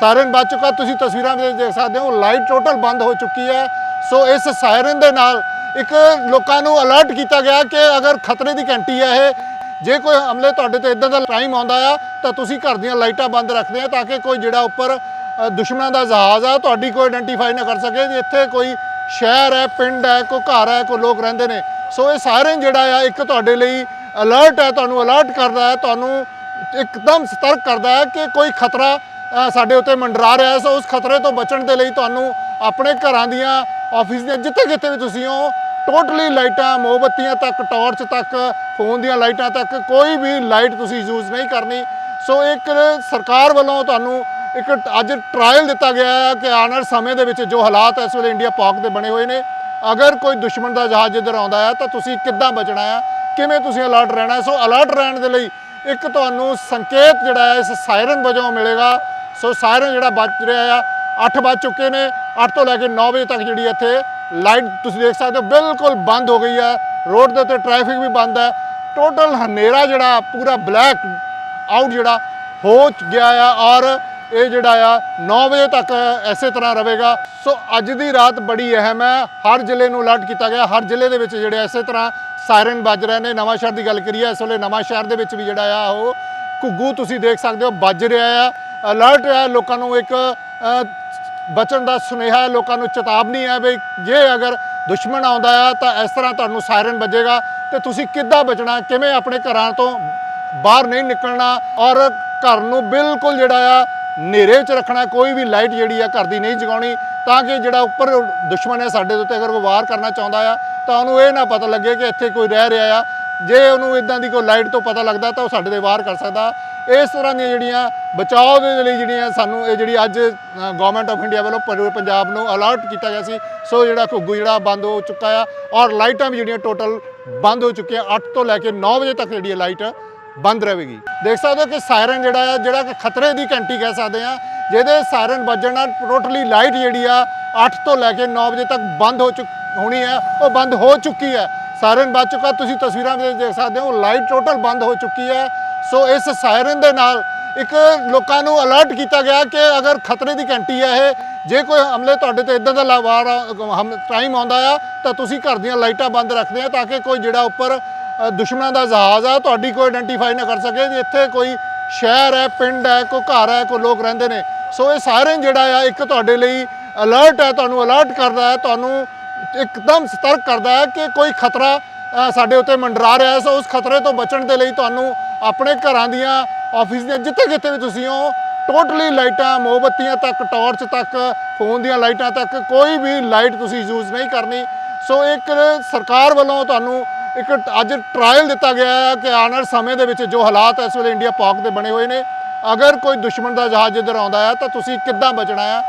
Siren ਵੱਜ ਚੁੱਕਾ, ਤੁਸੀਂ ਤਸਵੀਰਾਂ ਵਿੱਚ ਦੇਖ ਸਕਦੇ ਹੋ, ਲਾਈਟ ਟੋਟਲ ਬੰਦ ਹੋ ਚੁੱਕੀ ਹੈ। ਸੋ ਇਸ ਸਾਇਰਨ ਦੇ ਨਾਲ ਇੱਕ ਲੋਕਾਂ ਨੂੰ ਅਲਰਟ ਕੀਤਾ ਗਿਆ ਕਿ ਅਗਰ ਖਤਰੇ ਦੀ ਘੰਟੀ ਹੈ ਇਹ, ਜੇ ਕੋਈ ਹਮਲੇ ਤੁਹਾਡੇ ਤੇ ਇਦਾਂ ਦਾ ਟਾਈਮ ਆਉਂਦਾ ਆ, ਤਾਂ ਤੁਸੀਂ ਘਰ ਦੀਆਂ ਲਾਈਟਾਂ ਬੰਦ ਰੱਖਦੇ ਆ ਤਾਂ ਕਿ ਕੋਈ ਜਿਹੜਾ ਉੱਪਰ ਦੁਸ਼ਮਣਾਂ ਦਾ ਜਹਾਜ਼ ਆ, ਤੁਹਾਡੀ ਕੋਈ ਆਇਡੈਂਟੀਫਾਈ ਨਾ ਕਰ ਸਕੇ ਜੇ ਇੱਥੇ ਕੋਈ ਸ਼ਹਿਰ ਹੈ, ਪਿੰਡ ਹੈ, ਕੋਈ ਘਰ ਹੈ, ਕੋਈ ਲੋਕ ਰਹਿੰਦੇ ਨੇ। ਸੋ ਇਹ ਸਾਇਰਨ ਜਿਹੜਾ ਆ, ਇੱਕ ਤੁਹਾਡੇ ਲਈ ਅਲਰਟ ਹੈ, ਤੁਹਾਨੂੰ ਅਲਰਟ ਕਰਦਾ ਹੈ, ਤੁਹਾਨੂੰ ਇੱਕਦਮ ਸਤਰਕ ਕਰਦਾ ਹੈ ਕਿ ਕੋਈ ਖਤਰਾ ਸਾਡੇ ਉੱਤੇ ਮੰਡਰਾ ਰਿਹਾ ਹੈ, ਸੋ ਉਸ ਖਤਰੇ ਤੋਂ ਬਚਣ ਦੇ ਲਈ ਤੁਹਾਨੂੰ ਆਪਣੇ ਘਰਾਂ ਦੀਆਂ ਆਫਿਸ ਦੀਆਂ ਜਿੱਥੇ ਕਿਤੇ ਵੀ ਤੁਸੀਂ ਹੋ ਟੋਟਲੀ ਲਾਈਟਾਂ, ਮੋਮਬੱਤੀਆਂ ਤੱਕ ਟਾਰਚ ਤੱਕ ਫੋਨ ਦੀਆਂ ਲਾਈਟਾਂ ਤੱਕ, ਕੋਈ ਵੀ ਲਾਈਟ ਤੁਸੀਂ ਯੂਜ਼ ਨਹੀਂ ਕਰਨੀ। ਸੋ ਇੱਕ ਸਰਕਾਰ ਵੱਲੋਂ ਤੁਹਾਨੂੰ ਇੱਕ ਅੱਜ ਟ੍ਰਾਇਲ ਦਿੱਤਾ ਗਿਆ ਹੈ ਕਿ ਆਉਣ ਵਾਲੇ ਸਮੇਂ ਦੇ ਵਿੱਚ ਜੋ ਹਾਲਾਤ ਇਸ ਵੇਲੇ ਇੰਡੀਆ ਪਾਕ ਦੇ ਬਣੇ ਹੋਏ ਨੇ, ਅਗਰ ਕੋਈ ਦੁਸ਼ਮਣ ਦਾ ਜਹਾਜ਼ ਇੱਧਰ ਆਉਂਦਾ ਹੈ, ਤਾਂ ਤੁਸੀਂ ਕਿੱਦਾਂ ਬਚਣਾ ਹੈ, ਕਿਵੇਂ ਤੁਸੀਂ ਅਲਰਟ ਰਹਿਣਾ ਸੋ ਅਲਰਟ ਰਹਿਣ ਦੇ ਲਈ ਇੱਕ ਤੁਹਾਨੂੰ ਸੰਕੇਤ ਜਿਹੜਾ ਹੈ, ਇਸ ਸਾਇਰਨ ਵਜੋਂ ਮਿਲੇਗਾ। ਸੋ ਸਾਇਰਨ ਜਿਹੜਾ ਵੱਜ ਰਿਹਾ ਆ 8 ਵੱਜ ਚੁੱਕੇ ਨੇ 8 ਤੋਂ ਲੈ ਕੇ 9 ਵਜੇ ਤੱਕ ਜਿਹੜੀ ਇੱਥੇ ਲਾਈਟ ਤੁਸੀਂ ਦੇਖ ਸਕਦੇ ਹੋ, ਬਿਲਕੁਲ ਬੰਦ ਹੋ ਗਈ ਹੈ। ਰੋਡ ਦੇ ਉੱਤੇ ਟ੍ਰੈਫਿਕ ਵੀ ਬੰਦ ਹੈ। ਟੋਟਲ ਹਨੇਰਾ ਜਿਹੜਾ, ਪੂਰਾ ਬਲੈਕ ਆਊਟ ਜਿਹੜਾ ਹੋ ਗਿਆ ਆ ਔਰ ਇਹ ਜਿਹੜਾ ਆ 9 ਵਜੇ ਤੱਕ ਐਸੇ ਤਰ੍ਹਾਂ ਰਹੇਗਾ। ਸੋ ਅੱਜ ਦੀ ਰਾਤ ਬੜੀ ਅਹਿਮ ਹੈ। ਹਰ ਜ਼ਿਲ੍ਹੇ ਨੂੰ ਅਲਰਟ ਕੀਤਾ ਗਿਆ। ਹਰ ਜ਼ਿਲ੍ਹੇ ਦੇ ਵਿੱਚ ਜਿਹੜੇ ਐਸੇ ਤਰ੍ਹਾਂ ਸਾਇਰਨ ਵੱਜ ਰਹੇ ਨੇ। ਨਵਾਂ ਸ਼ਹਿਰ ਦੀ ਗੱਲ ਕਰੀਏ, ਇਸ ਵੇਲੇ ਨਵਾਂ ਸ਼ਹਿਰ ਦੇ ਵਿੱਚ ਵੀ ਜਿਹੜਾ ਆ, ਉਹ ਘੁੱਗੂ ਤੁਸੀਂ ਦੇਖ ਸਕਦੇ ਹੋ, ਵੱਜ ਰਿਹਾ ਆ। ਅਲਰਟ ਹੈ, ਲੋਕਾਂ ਨੂੰ ਇੱਕ ਬਚਣ ਦਾ ਸੁਨੇਹਾ ਹੈ, ਲੋਕਾਂ ਨੂੰ ਚੇਤਾਵਨੀ ਹੈ ਵੀ ਜੇ ਅਗਰ ਦੁਸ਼ਮਣ ਆਉਂਦਾ ਆ ਤਾਂ ਇਸ ਤਰ੍ਹਾਂ ਤੁਹਾਨੂੰ ਸਾਇਰਨ ਵੱਜੇਗਾ ਤੇ ਤੁਸੀਂ ਕਿੱਦਾਂ ਬਚਣਾ, ਕਿਵੇਂ ਆਪਣੇ ਘਰਾਂ ਤੋਂ ਬਾਹਰ ਨਹੀਂ ਨਿਕਲਣਾ ਔਰ ਘਰ ਨੂੰ ਬਿਲਕੁਲ ਜਿਹੜਾ ਆ ਹਨੇਰੇ 'ਚ ਰੱਖਣਾ, ਕੋਈ ਵੀ ਲਾਈਟ ਜਿਹੜੀ ਆ ਘਰ ਦੀ ਨਹੀਂ ਜਗਾਉਣੀ ਤਾਂ ਕਿ ਜਿਹੜਾ ਉੱਪਰ ਦੁਸ਼ਮਣ ਹੈ ਸਾਡੇ ਉੱਤੇ ਅਗਰ ਕੋਈ ਵਾਰ ਕਰਨਾ ਚਾਹੁੰਦਾ ਆ ਤਾਂ ਉਹਨੂੰ ਇਹ ਨਾ ਪਤਾ ਲੱਗੇ ਕਿ ਇੱਥੇ ਕੋਈ ਰਹਿ ਰਿਹਾ ਆ ਜੇ ਉਹਨੂੰ ਇਦਾਂ ਦੀ ਕੋਈ ਲਾਈਟ ਤੋਂ ਪਤਾ ਲੱਗਦਾ ਤਾਂ ਉਹ ਸਾਡੇ ਤੇ ਬਾਹਰ ਕਰ ਸਕਦਾ। ਇਸ ਤਰ੍ਹਾਂ ਦੀਆਂ ਜਿਹੜੀਆਂ ਬਚਾਓ ਦੇ ਲਈ ਜਿਹੜੀਆਂ ਸਾਨੂੰ ਇਹ ਜਿਹੜੀ ਅੱਜ ਗਵਰਨਮੈਂਟ ਆਫ ਇੰਡੀਆ ਵੱਲੋਂ ਪੂਰੇ ਪੰਜਾਬ ਨੂੰ ਅਲਰਟ ਕੀਤਾ ਗਿਆ ਸੀ, ਸੋ ਜਿਹੜਾ ਘੁੱਗੂ ਜਿਹੜਾ ਬੰਦ ਹੋ ਚੁੱਕਾ ਆ ਔਰ ਲਾਈਟਾਂ ਵੀ ਜਿਹੜੀਆਂ ਟੋਟਲ ਬੰਦ ਹੋ ਚੁੱਕੀਆਂ 8 ਤੋਂ ਲੈ ਕੇ 9 ਵਜੇ ਤੱਕ ਜਿਹੜੀ ਲਾਈਟ ਬੰਦ ਰਹੇਗੀ। ਦੇਖ ਸਕਦੇ ਹੋ ਕਿ ਸਾਇਰਨ ਜਿਹੜਾ ਆ, ਜਿਹੜਾ ਕਿ ਖਤਰੇ ਦੀ ਘੰਟੀ ਕਹਿ ਸਕਦੇ ਆ ਜਿਹਦੇ ਸਾਇਰਨ ਵੱਜਣ ਨਾਲ ਟੋਟਲੀ ਲਾਈਟ ਜਿਹੜੀ ਆ 8 ਤੋਂ ਲੈ ਕੇ 9 ਵਜੇ ਤੱਕ ਬੰਦ ਹੋ ਚੁੱਕ ਹੋਣੀ ਹੈ, ਉਹ ਬੰਦ ਹੋ ਚੁੱਕੀ ਹੈ। ਸਾਇਰਨ ਵੱਜ ਚੁੱਕਾ, ਤੁਸੀਂ ਤਸਵੀਰਾਂ ਵਿੱਚ ਦੇਖ ਸਕਦੇ ਹੋ, ਲਾਈਟ ਟੋਟਲ ਬੰਦ ਹੋ ਚੁੱਕੀ ਹੈ। ਸੋ ਇਸ ਸਾਇਰਨ ਦੇ ਨਾਲ ਇੱਕ ਲੋਕਾਂ ਨੂੰ ਅਲਰਟ ਕੀਤਾ ਗਿਆ ਕਿ ਅਗਰ ਖਤਰੇ ਦੀ ਘੰਟੀ ਹੈ ਇਹ, ਜੇ ਕੋਈ ਹਮਲੇ ਤੁਹਾਡੇ ਤੇ ਇਦਾਂ ਦਾ ਲਾਵਾਰ, ਹਮ ਟਾਈਮ ਆਉਂਦਾ ਆ, ਤਾਂ ਤੁਸੀਂ ਘਰ ਦੀਆਂ ਲਾਈਟਾਂ ਬੰਦ ਰੱਖਦੇ ਆ ਤਾਂ ਕਿ ਕੋਈ ਜਿਹੜਾ ਉੱਪਰ ਦੁਸ਼ਮਣਾਂ ਦਾ ਜਹਾਜ਼ ਆ, ਤੁਹਾਡੀ ਕੋਈ ਆਇਡੈਂਟੀਫਾਈ ਨਾ ਕਰ ਸਕੇ ਜੇ ਇੱਥੇ ਕੋਈ ਸ਼ਹਿਰ ਹੈ, ਪਿੰਡ ਹੈ, ਕੋਈ ਘਰ ਹੈ, ਕੋਈ ਲੋਕ ਰਹਿੰਦੇ ਨੇ। ਸੋ ਇਹ ਸਾਇਰਨ ਜਿਹੜਾ ਆ, ਇੱਕ ਤੁਹਾਡੇ ਲਈ ਅਲਰਟ ਹੈ, ਤੁਹਾਨੂੰ ਅਲਰਟ ਕਰਦਾ ਹੈ, ਤੁਹਾਨੂੰ ਇੱਕਦਮ ਸਤਰਕ ਕਰਦਾ ਹੈ ਕਿ ਕੋਈ ਖਤਰਾ ਸਾਡੇ ਉੱਤੇ ਮੰਡਰਾ ਰਿਹਾ ਹੈ। ਸੋ ਉਸ ਖਤਰੇ ਤੋਂ ਬਚਣ ਦੇ ਲਈ ਤੁਹਾਨੂੰ ਆਪਣੇ ਘਰਾਂ ਦੀਆਂ ਆਫਿਸ ਦੀਆਂ, ਜਿੱਥੇ ਕਿਤੇ ਵੀ ਤੁਸੀਂ ਹੋ ਟੋਟਲੀ ਲਾਈਟਾਂ, ਮੋਮਬੱਤੀਆਂ ਤੱਕ ਟਾਰਚ ਤੱਕ ਫੋਨ ਦੀਆਂ ਲਾਈਟਾਂ ਤੱਕ, ਕੋਈ ਵੀ ਲਾਈਟ ਤੁਸੀਂ ਯੂਜ਼ ਨਹੀਂ ਕਰਨੀ। ਸੋ ਇੱਕ ਸਰਕਾਰ ਵੱਲੋਂ ਤੁਹਾਨੂੰ ਇੱਕ ਅੱਜ ਟ੍ਰਾਇਲ ਦਿੱਤਾ ਗਿਆ ਹੈ ਕਿ ਆਉਣ ਵਾਲੇ ਸਮੇਂ ਦੇ ਵਿੱਚ ਜੋ ਹਾਲਾਤ ਇਸ ਵੇਲੇ ਇੰਡੀਆ ਪਾਕ ਦੇ ਬਣੇ ਹੋਏ ਨੇ, ਅਗਰ ਕੋਈ ਦੁਸ਼ਮਣ ਦਾ ਜਹਾਜ਼ ਇੱਧਰ ਆਉਂਦਾ ਹੈ ਤਾਂ ਤੁਸੀਂ ਕਿੱਦਾਂ ਬਚਣਾ ਹੈ?